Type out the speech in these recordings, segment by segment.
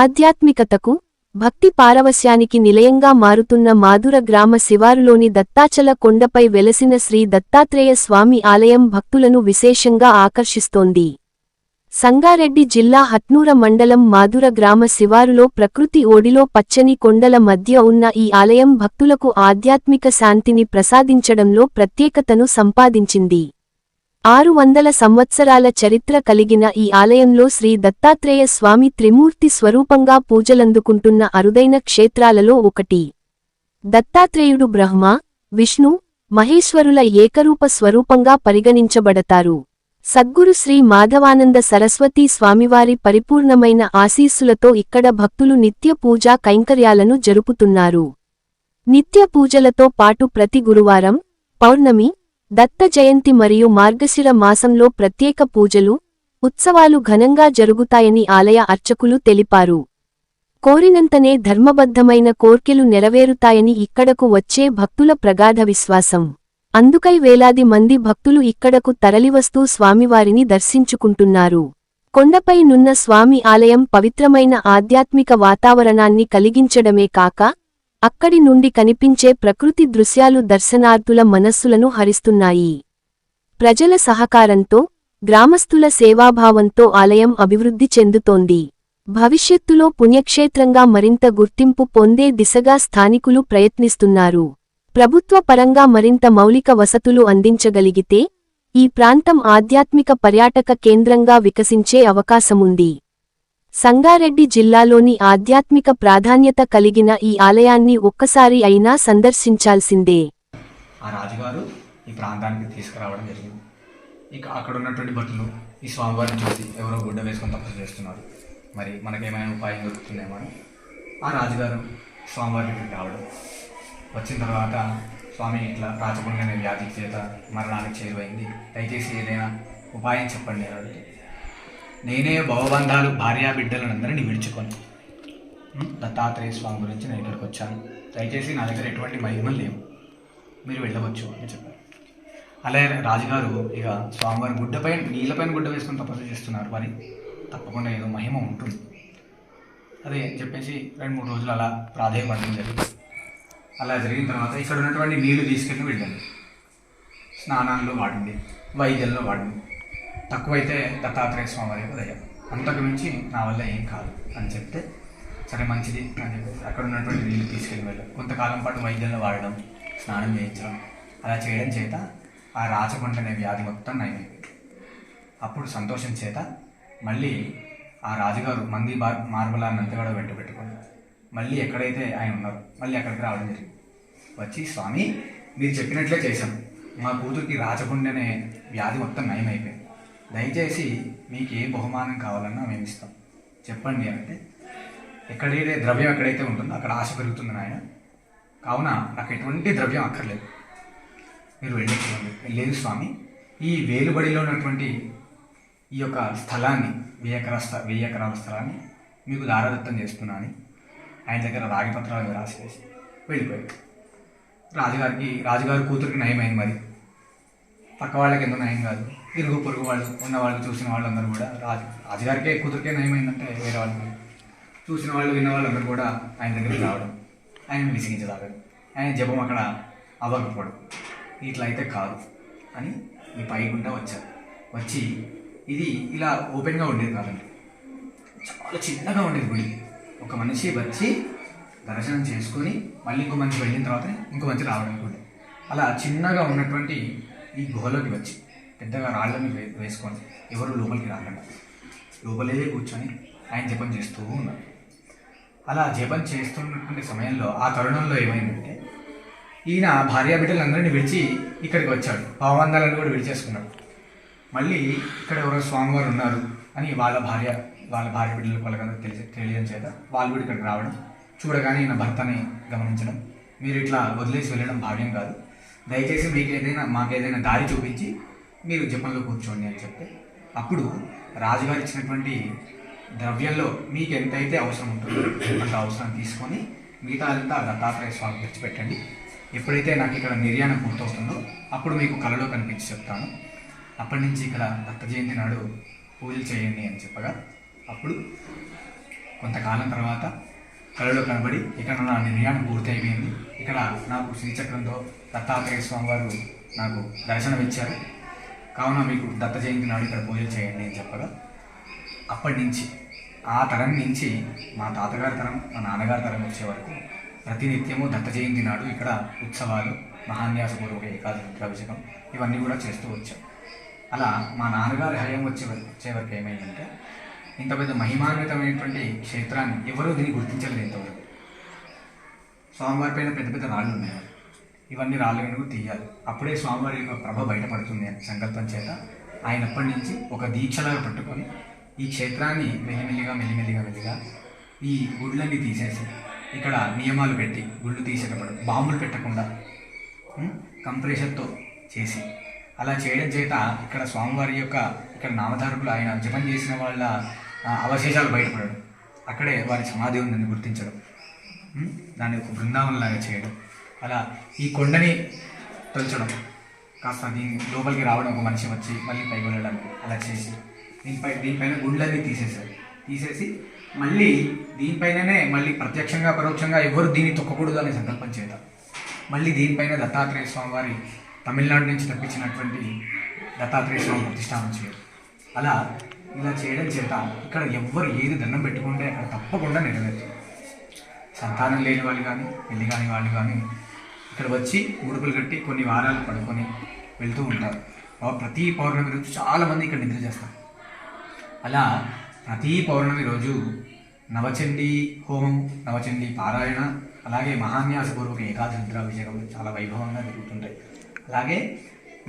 ఆధ్యాత్మికతకు భక్తి పారవశ్యానికి నిలయంగా మారుతున్న మాధుర గ్రామ శివారులోని దత్తాచల కొండపై వెలసిన శ్రీ దత్తాత్రేయ స్వామి ఆలయం భక్తులను విశేషంగా ఆకర్షిస్తోంది. సంగారెడ్డి జిల్లా హట్నూర మండలం మాధుర గ్రామ శివారులో ప్రకృతి ఓడిలో పచ్చని కొండల మధ్య ఉన్న ఈ ఆలయం భక్తులకు ఆధ్యాత్మిక శాంతిని ప్రసాదించడంలో ప్రత్యేకతను సంపాదించింది. ఆరు వందల సంవత్సరాల చరిత్ర కలిగిన ఈ ఆలయంలో శ్రీ దత్తాత్రేయ స్వామి త్రిమూర్తి స్వరూపంగా పూజలందుకుంటున్న అరుదైన క్షేత్రాలలో ఒకటి. దత్తాత్రేయుడు బ్రహ్మ విష్ణు మహేశ్వరుల ఏకరూప స్వరూపంగా పరిగణించబడతారు. సద్గురు శ్రీ మాధవానంద సరస్వతీ స్వామివారి పరిపూర్ణమైన ఆశీస్సులతో ఇక్కడ భక్తులు నిత్య పూజా కైంకర్యాలను జరుపుతున్నారు. నిత్య పూజలతో పాటు ప్రతి గురువారం పౌర్ణమి దత్త జయంతి మరియు మార్గశిర మాసంలో ప్రత్యేక పూజలు ఉత్సవాలు ఘనంగా జరుగుతాయని ఆలయ అర్చకులు తెలిపారు. కోరినంతనే ధర్మబద్ధమైన కోర్కెలు నెరవేరుతాయని ఇక్కడకు వచ్చే భక్తుల ప్రగాఢ విశ్వాసం. అందుకై వేలాది మంది భక్తులు ఇక్కడకు తరలివస్తూ స్వామివారిని దర్శించుకుంటున్నారు. కొండపై నున్న స్వామి ఆలయం పవిత్రమైన ఆధ్యాత్మిక వాతావరణాన్ని కలిగించడమే కాక అక్కడి నుండి కనిపించే ప్రకృతి దృశ్యాలు దర్శనార్థుల మనస్సులను హరిస్తున్నాయి. ప్రజల సహకారంతో గ్రామస్తుల సేవాభావంతో ఆలయం అభివృద్ధి చెందుతోంది. భవిష్యత్తులో పుణ్యక్షేత్రంగా మరింత గుర్తింపు పొందే దిశగా స్థానికులు ప్రయత్నిస్తున్నారు. ప్రభుత్వ పరంగా మరింత మౌలిక వసతులు అందించగలిగితే ఈ ప్రాంతం ఆధ్యాత్మిక పర్యాటక కేంద్రంగా వికసించే అవకాశముంది. సంగారెడ్డి జిల్లాలోని ఆధ్యాత్మిక ప్రాధాన్యత కలిగిన ఈ ఆలయాన్ని ఒక్కసారి అయినా సందర్శించాల్సిందే. ఆ రాజుగారు ఈ ప్రాంతానికి తీసుకురావడం జరిగింది. ఇక అక్కడ ఉన్నటువంటి భటులు ఈ స్వామివారిని చూసి ఎవరో గుడ్డ వేసుకొని తపస్సు చేస్తున్నారు. మరి మనకేమైనా ఉపాయం దొరుకుతుందేమో ఆ రాజుగారు స్వామివారి రావడం. వచ్చిన తర్వాత స్వామి ఇట్లా రాచకుండనే వ్యాధి చేత మరణానికి చేరువైంది. దయచేసి ఏదైనా ఉపాయం చెప్పండి అని నేనే భవబంధాలు భార్యా బిడ్డలనందరినీ విడుచుకొని. ఉం, దత్తాత్రేయ స్వామి గురించి నేను ఇక్కడికి వచ్చాను. దయచేసి నా దగ్గర ఎటువంటి మహిమలు లేవు. మీరు వెళ్ళవచ్చు అని చెప్పారు. అలాగే రాజుగారు ఇక స్వామివారి గుడ్డపై నీళ్ళపైన గుడ్డ వేసుకొని తపస్సు చేస్తున్నారు. మరి తప్పకుండా ఏదో మహిమ ఉంటుంది. అదే చెప్పేసి రెండు మూడు రోజులు అలా ప్రాధాన్యపడడం జరిగింది. అలా జరిగిన తర్వాత ఇక్కడ ఉన్నటువంటి నీళ్ళు తీసుకెళ్ళి వెళ్ళండి స్నానాల్లో వాడండి వైద్యంలో వాడండి. తక్కువైతే దత్తాత్రేయ స్వామి వారి దయ. అంతకు మించి నా వల్ల ఏం కాదు అని చెప్తే సరే మంచిది అని చెప్పేసి అక్కడ ఉన్నటువంటి నీళ్ళు తీసుకెళ్ళి వెళ్ళాం కొంతకాలం పాటు వైద్యంలో వాడడం స్నానం చేయించడం అలా చేయడం చేత ఆ రాచకొండ అనే వ్యాధి మొత్తం నయమైంది అప్పుడు సంతోషం చేత మళ్ళీ ఆ రాజుగారు మంది బార్ మార్బలాన్ని కూడా వెంట పెట్టుకుని మళ్ళీ ఎక్కడైతే ఆయన ఉన్నారో మళ్ళీ అక్కడికి రావడం జరిగింది. వచ్చి స్వామి మీరు చెప్పినట్లే చేశాం మా కూతురికి రాచకుండానే వ్యాధి మొత్తం నయమైపోయింది. దయచేసి మీకు ఏ బహుమానం కావాలన్నా మేము ఇస్తాం. చెప్పండి అంటే ఎక్కడైతే ద్రవ్యం ఎక్కడైతే ఉంటుందో అక్కడ ఆశ పెరుగుతుంది నాయన. కావున నాకు ఎటువంటి ద్రవ్యం అక్కర్లేదు. మీరు వెళ్ళి లేదు స్వామి ఈ వేలుబడిలో ఉన్నటువంటి ఈ యొక్క స్థలాన్ని వెయ్యి ఎకరా స్థ వెయ్యి ఎకరాల స్థలాన్ని మీకు దారదత్తం చేస్తున్నాను ఆయన దగ్గర రాగి పత్రాలు రాసి వేసి వెళ్ళిపోయాడు రాజుగారికి రాజుగారి కూతురికి నయమైంది మరి. పక్క వాళ్ళకి ఎందుకు నయం కాదు. ఇరుగు పొరుగు వాళ్ళు ఉన్న వాళ్ళు చూసిన వాళ్ళందరూ కూడా రాజు రాజుగారికే కూతురికే నయమైందంటే వేరే వాళ్ళకి చూసిన వాళ్ళు విన్న వాళ్ళందరూ కూడా ఆయన దగ్గరికి రావడం ఆయన విసిగించదాగడం ఆయన జపం అక్కడ అవ్వకపోవడం. ఇట్లా అయితే కాదు అని ఈ పైగుండా వచ్చారు. వచ్చి ఇది ఇలా ఓపెన్గా ఉండేది కాదండి. చాలా చిన్నగా ఉండేది గుడి. ఒక మనిషి వచ్చి దర్శనం చేసుకొని మళ్ళీ ఇంకో మనిషి వెళ్ళిన తర్వాత ఇంకో మనిషి రావడానికి ఉండేది అలా చిన్నగా ఉన్నటువంటి ఈ గుహలోకి వచ్చి పెద్దగా రాళ్ళని వే వేసుకొని ఎవరు లోపలికి రాకుండా లోపలే కూర్చొని ఆయన జపం చేస్తూ ఉన్నారు. అలా జపం చేస్తున్నటువంటి సమయంలో ఆ తరుణంలో ఏమైందంటే ఈయన భార్య బిడ్డలందరినీ విడిచి ఇక్కడికి వచ్చాడు. భావందాలను కూడా విడిచేసుకున్నాడు. మళ్ళీ ఇక్కడ ఎవరో స్వామివారు ఉన్నారు అని వాళ్ళ భార్య వాళ్ళ భార్య బిడ్డలకు వాళ్ళకందరూ తెలిసి తెలియడం చేత వాళ్ళు కూడా ఇక్కడికి రావడం చూడగానే ఈయన భర్తని గమనించడం మీరు ఇట్లా వదిలేసి వెళ్ళడం భావ్యం కాదు. దయచేసి మీకు ఏదైనా మాకు ఏదైనా దారి చూపించి మీరు జపంలో కూర్చోండి అని చెప్తే అప్పుడు రాజుగారు ఇచ్చినటువంటి ద్రవ్యంలో మీకు ఎంతైతే అవసరం ఉంటుందో అంత అవసరం తీసుకొని మిగతా అంతా దత్తాత్రేయ స్వామి తెచ్చిపెట్టండి ఎప్పుడైతే నాకు ఇక్కడ నిర్యాణం పూర్తవుతుందో అప్పుడు మీకు కలలో కనిపించి చెప్తాను. అప్పటి నుంచి ఇక్కడ దత్త జయంతి నాడు పూజలు చేయండి అని చెప్పగా అప్పుడు కొంతకాలం తర్వాత కళలో కనబడి ఇక్కడ నా నిర్యాణం పూర్తి అయిపోయింది ఇక్కడ నాకు శ్రీచక్రంతో దత్తాత్రేయ స్వామి వారు నాకు దర్శనం ఇచ్చారు కావున మీకు దత్త జయంతి నాడు ఇక్కడ పూజలు చేయండి అని చెప్పగా. అప్పటి నుంచి ఆ తరం నుంచి మా తాతగారి తరం మా నాన్నగారి తరం వచ్చే వరకు ప్రతినిత్యము దత్త జయంతి నాడు ఇక్కడ ఉత్సవాలు మహాన్యాసపూర్వక ఏకాదశి రుద్రాభిషేకం ఇవన్నీ కూడా చేస్తూ వచ్చాం. అలా మా నాన్నగారి హయం వచ్చే వచ్చే వరకు ఏమైందంటే ఇంత పెద్ద మహిమాన్వితమైనటువంటి క్షేత్రాన్ని ఎవరూ దీన్ని గుర్తించలేదు ఇంతవరకు. స్వామివారి పైన పెద్ద పెద్ద రాళ్ళు ఉన్నాయి. ఇవన్నీ రాళ్ళు వెనుక తీయాలి? అప్పుడే స్వామివారి యొక్క ప్రభ బయటపడుతుంది అని సంకల్పం చేత ఆయన అప్పటి నుంచి ఒక దీక్షలాగా పట్టుకొని ఈ క్షేత్రాన్ని మెల్లిమెల్లిగా మెల్లిమెల్లిగా మెల్లిగా ఈ గుళ్ళన్నీ తీసేసి ఇక్కడ నియమాలు పెట్టి గుళ్ళు తీసేటప్పుడు బాంబులు పెట్టకుండా కంప్రెషర్తో చేసి అలా చేయడం చేత ఇక్కడ స్వామివారి యొక్క ఇక్కడ నామధారకులు ఆయన జపం చేసిన వాళ్ళ అవశేషాలు బయటపడడం. అక్కడే వారి సమాధి ఉందని గుర్తించడం. దాన్ని ఒక బృందావనంలాగా చేయడం. అలా ఈ కొండని తొలచడం. కాస్త దీని లోపలికి రావడం ఒక మనిషి వచ్చి మళ్ళీ పైకి వెళ్ళడం అలా చేసి దీనిపై దీనిపైన గుండ్లన్నీ తీసేశారు. తీసేసి మళ్ళీ దీనిపైననే మళ్ళీ ప్రత్యక్షంగా పరోక్షంగా ఎవరు దీన్ని తొక్కకూడదు అనే సంకల్పం చేత మళ్ళీ దీనిపైన దత్తాత్రేయ స్వామివారి తమిళనాడు నుంచి తప్పించినటువంటి దత్తాత్రేయ స్వామి ప్రతిష్టానం చేయరు అలా ఇలా చేయడం చేత ఇక్కడ ఎవ్వరు ఏది దండం పెట్టుకుంటే అక్కడ తప్పకుండా నెరవేరుతుంది. సంతానం లేని వాళ్ళు కానీ పెళ్ళి కాని వాళ్ళు కానీ ఇక్కడ వచ్చి ఊరుకులు కట్టి కొన్ని వారాలు పడుకొని వెళ్తూ ఉంటారు. ప్రతి పౌర్ణమి రోజు చాలామంది ఇక్కడ నిద్ర చేస్తారు. అలా ప్రతి పౌర్ణమి రోజు నవచండీ హోమం నవచండీ పారాయణ అలాగే మహాన్యాసపూర్వక ఏకాదశి నిద్రాభిషేకం చాలా వైభవంగా జరుగుతుంటాయి. అలాగే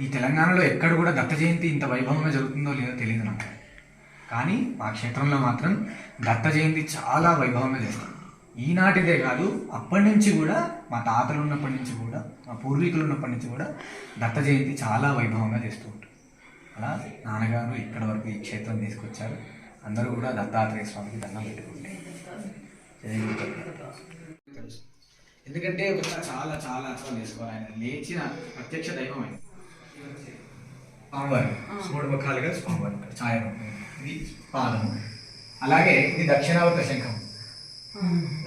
ఈ తెలంగాణలో ఎక్కడ కూడా దత్త జయంతి ఇంత వైభవంగా జరుగుతుందో లేదో తెలియదు నాకు. కానీ మా క్షేత్రంలో మాత్రం దత్త జయంతి చాలా వైభవంగా జరుగుతుంది ఈనాటిదే కాదు అప్పటి నుంచి కూడా మా తాతలు ఉన్నప్పటి నుంచి కూడా మా పూర్వీకులు ఉన్నప్పటి నుంచి కూడా దత్త జయంతి చాలా వైభవంగా చేస్తూ ఉంటారు. అలా నాన్నగారు ఇక్కడ వరకు ఈ క్షేత్రం తీసుకొచ్చారు. అందరూ కూడా దత్తాత్రేయ స్వామికి దండం పెట్టుకుంటే. తెలుసు ఎందుకంటే ఒకసారి చాలా చాలా అర్థం చేసుకోవాలి. ఆయన లేచిన ప్రత్యక్ష దైవం ఆయన. స్వామివారి. మూడు ముఖాలుగా స్వామివారి ఛాయ. ఇది పాదము. అలాగే ఇది దక్షిణావర్త శంఖం.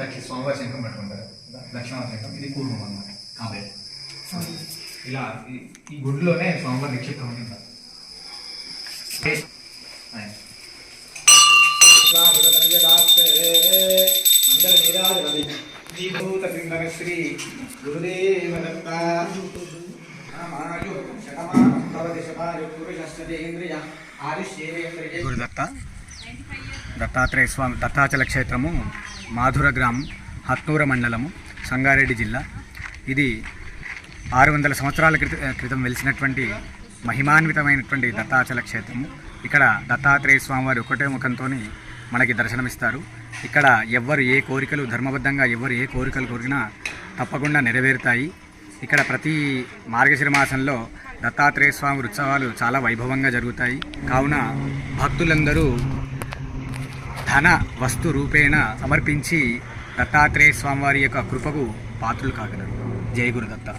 దక్షిణ స్వామివారి శంఖం పట్టుకుంటారు. దక్షిణావర్త శంఖం. ఇది పూర్వం అన్నమాట. కాబే. ఇలా ఈ- ఈ గుడిలోనే స్వామివారి నిక్షిప్తం ఉంటారు. మంగళ నీరాజనది దీభూత పింగళ శ్రీ గురుదత్త దత్తాత్రేయ స్వామి దత్తాచల క్షేత్రము మాధుర గ్రామం హత్నూర మండలము సంగారెడ్డి జిల్లా. ఇది ఆరు వందల సంవత్సరాల క్రిత క్రితం వెలిసినటువంటి మహిమాన్వితమైనటువంటి దత్తాచల క్షేత్రము. ఇక్కడ దత్తాత్రేయ స్వామివారి ఒకటే ముఖంతో మనకి దర్శనమిస్తారు. ఇక్కడ ఎవ్వరు ఏ కోరికలు ధర్మబద్ధంగా ఎవరు ఏ కోరికలు కోరినా తప్పకుండా నెరవేరుతాయి. ఇక్కడ ప్రతి మార్గశిర మాసంలో దత్తాత్రేయ స్వామి ఉత్సవాలు చాలా వైభవంగా జరుగుతాయి. కావున భక్తులందరూ ధన వస్తు రూపేణ సమర్పించి దత్తాత్రేయ స్వామివారి యొక్క కృపకు పాత్రులు కాగలరు. జయ గురుదత్త.